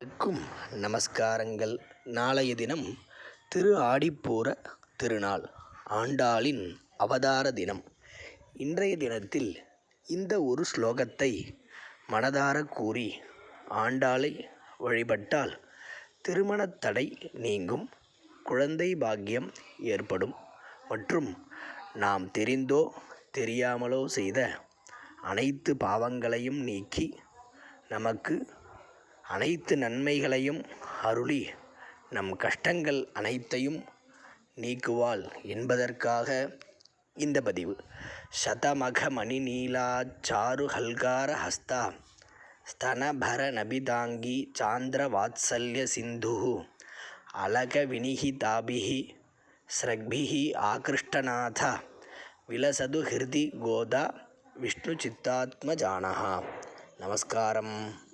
அனைவருக்கும் நமஸ்காரங்கள். நாளைய தினம் திரு ஆடிப்பூர திருநாள் ஆண்டாளின் அவதார தினம். இன்றைய தினத்தில் இந்த ஒரு ஸ்லோகத்தை மனதார கூறி ஆண்டாளை வழிபட்டால் திருமணத் தடை நீங்கும் குழந்தை பாக்கியம் ஏற்படும் மற்றும் நாம் தெரிந்தோ தெரியாமலோ செய்த அனைத்து பாவங்களையும் நீக்கி நமக்கு அனைத்து நன்மைகளையும் அருளி நம் கஷ்டங்கள் அனைத்தையும் நீக்குவாள் என்பதற்காக இந்த பதிவு. சதமக மணிநீலா சாரு ஹல்கார ஹஸ்தா. ஸ்தனபர நபிதாங்கி சாந்திர வாத்சல்ய சிந்து. அலக வினிஹிதாபிஹி ஸ்ரக்பிஹி ஆகிருஷ்டநாத. விலசது ஹிருதி கோதா விஷ்ணு சித்தாத்மஜானஹா நமஸ்காரம்.